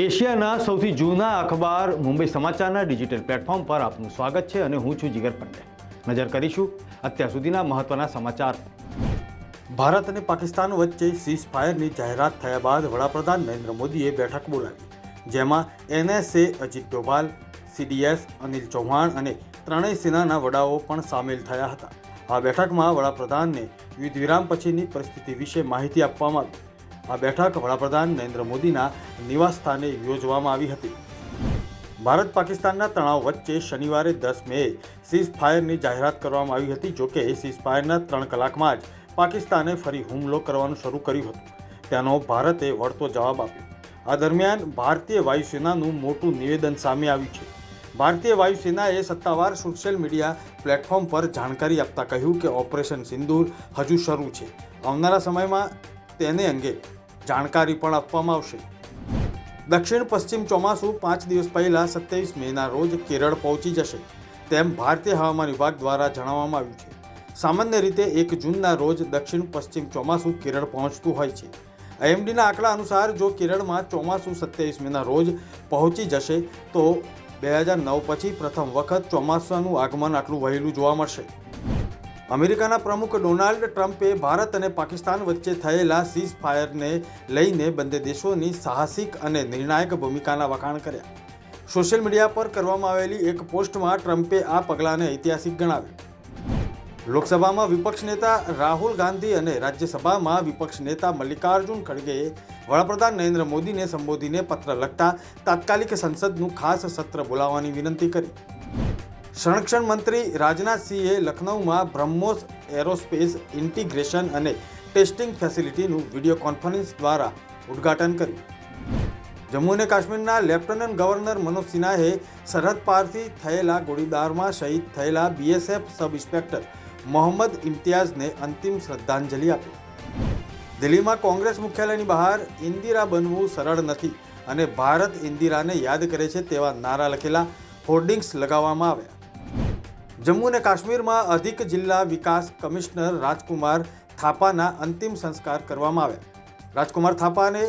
એશિયાના સૌથી જૂના અખબાર મુંબઈ સમાચારના ડિજિટલ પ્લેટફોર્મ પર આપનું સ્વાગત છે અને હું છું જીગર પંડે નજર કરીશું અત્યાર સુધીના મહત્વના સમાચાર. ભારત અને પાકિસ્તાન વચ્ચે સીઝ ફાયરની જાહેરાત થયા બાદ વડાપ્રધાન નરેન્દ્ર મોદીએ બેઠક બોલાવી. જેમાં એનએસએ અજીત ડોભાલ, સીડીએસ અનિલ ચૌહાણ અને ત્રણેય સેનાના વડાઓ પણ સામેલ થયા હતા. આ બેઠકમાં વડાપ્રધાનને યુદ્ધ વિરામ પછીની પરિસ્થિતિ વિશે માહિતી આપવામાં આવી. આ બેઠક વડાપ્રધાન નરેન્દ્ર મોદીના નિવાસ સ્થાને યોજવામાં આવી હતી. ભારત પાકિસ્તાનના તણાવ વચ્ચે શનિવારે દસ મેએ સીઝ ફાયરની જાહેરાત કરવામાં આવી હતી જોકે સીઝ ફાયરના ત્રણ કલાકમાં જ પાકિસ્તાને ફરી હુમલો કરવાનું શરૂ કર્યું હતું. તેનો ભારતે વળતો જવાબ આપ્યો. આ દરમિયાન ભારતીય વાયુસેનાનું મોટું નિવેદન સામે આવ્યું છે. ભારતીય વાયુસેનાએ સત્તાવાર સોશિયલ મીડિયા પ્લેટફોર્મ પર જાણકારી આપતા કહ્યું કે ઓપરેશન સિંદૂર હજુ શરૂ છે. આવનારા સમયમાં તેને અંગે જાણકારી પણ આપવામાં આવશે. દક્ષિણ પશ્ચિમ ચોમાસું પાંચ દિવસ પહેલા સત્યાવીસ મેના રોજ કેરળ પહોંચી જશે, તેમ ભારતીય હવામાન વિભાગ દ્વારા જણાવવામાં આવ્યું છે. સામાન્ય રીતે એક જૂનના રોજ દક્ષિણ પશ્ચિમ ચોમાસું કેરળ પહોંચતું હોય છે. આઈએમડીના આંકડા અનુસાર જો કેરળમાં ચોમાસું સત્યાવીસ મેના રોજ પહોંચી જશે, તો બે હજાર નવ પછી પ્રથમ વખત ચોમાસાનું આગમન આટલું વહેલું જોવા મળશે. અમેરિકાના પ્રમુખ ડોનાલ્ડ ટ્રમ્પે ભારત અને પાકિસ્તાન વચ્ચે થયેલા સીઝ ફાયરને લઈને બંને દેશોની સાહસિક અને નિર્ણાયક ભૂમિકાના વખાણ કર્યા. સોશિયલ મીડિયા પર કરવામાં આવેલી એક પોસ્ટમાં ટ્રમ્પે આ પગલાંને ઐતિહાસિક ગણાવ્યું. લોકસભામાં વિપક્ષ નેતા રાહુલ ગાંધી અને રાજ્યસભામાં વિપક્ષ નેતા મલ્લિકાર્જુન ખડગેએ વડાપ્રધાન નરેન્દ્ર મોદીને સંબોધીને પત્ર લખતા તાત્કાલિક સંસદનું ખાસ સત્ર બોલાવવાની વિનંતી કરી. સંરક્ષણ મંત્રી રાજનાથસિંહે લખનૌમાં બ્રહ્મોસ એરોસ્પેસ ઇન્ટિગ્રેશન અને ટેસ્ટિંગ ફેસિલિટીનું વીડિયો કોન્ફરન્સ દ્વારા ઉદ્ઘાટન કર્યું. જમ્મુ અને કાશ્મીરના લેફ્ટનન્ટ ગવર્નર મનોજ સિન્હાએ સરહદ પારથી થયેલા ગોળીબારમાં શહીદ થયેલા બીએસએફ સબ ઇન્સ્પેક્ટર મોહમ્મદ ઇમ્તિયાઝને અંતિમ શ્રદ્ધાંજલિ આપી. દિલ્હીમાં કોંગ્રેસ મુખ્યાલયની બહાર ઇન્દિરા બનવું સરળ નથી અને ભારત ઇન્દિરાને યાદ કરે છે તેવા નારા લખેલા હોર્ડિંગ્સ લગાવવામાં આવ્યા. જમ્મુ અને કાશ્મીરમાં અધિક જિલ્લા વિકાસ કમિશનર રાજકુમાર થાપાના અંતિમ સંસ્કાર કરવામાં આવ્યા. રાજકુમાર થાપાને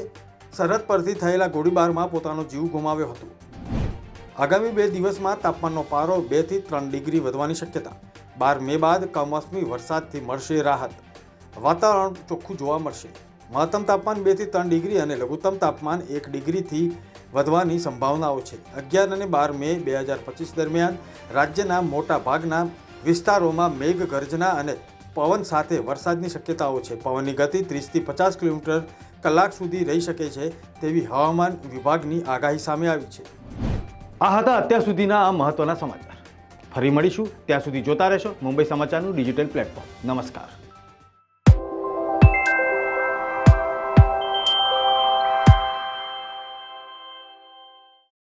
સરહદ પરથી થયેલા ગોળીબારમાં પોતાનો જીવ ગુમાવ્યો હતો. આગામી બે દિવસમાં તાપમાનનો પારો બેથી ત્રણ ડિગ્રી વધવાની શક્યતા. બાર મે બાદ કમોસમી વરસાદથી મળશે રાહત. વાતાવરણ ચોખ્ખું જોવા મળશે. મહત્તમ તાપમાન બેથી ત્રણ ડિગ્રી અને લઘુત્તમ તાપમાન એક ડિગ્રીથી વધવાની સંભાવનાઓ છે. અગિયાર અને બાર મે બે હજાર પચીસ દરમિયાન રાજ્યના મોટા ભાગના વિસ્તારોમાં મેઘગર્જના અને પવન સાથે વરસાદની શક્યતાઓ છે. પવનની ગતિ ત્રીસથી પચાસ કિલોમીટર કલાક સુધી રહી શકે છે તેવી હવામાન વિભાગની આગાહી સામે આવી છે. આ હતા અત્યાર સુધીના આ મહત્વના સમાચાર. ફરી મળીશું. ત્યાં સુધી જોતા રહેશો મુંબઈ સમાચારનું ડિજિટલ પ્લેટફોર્મ. નમસ્કાર.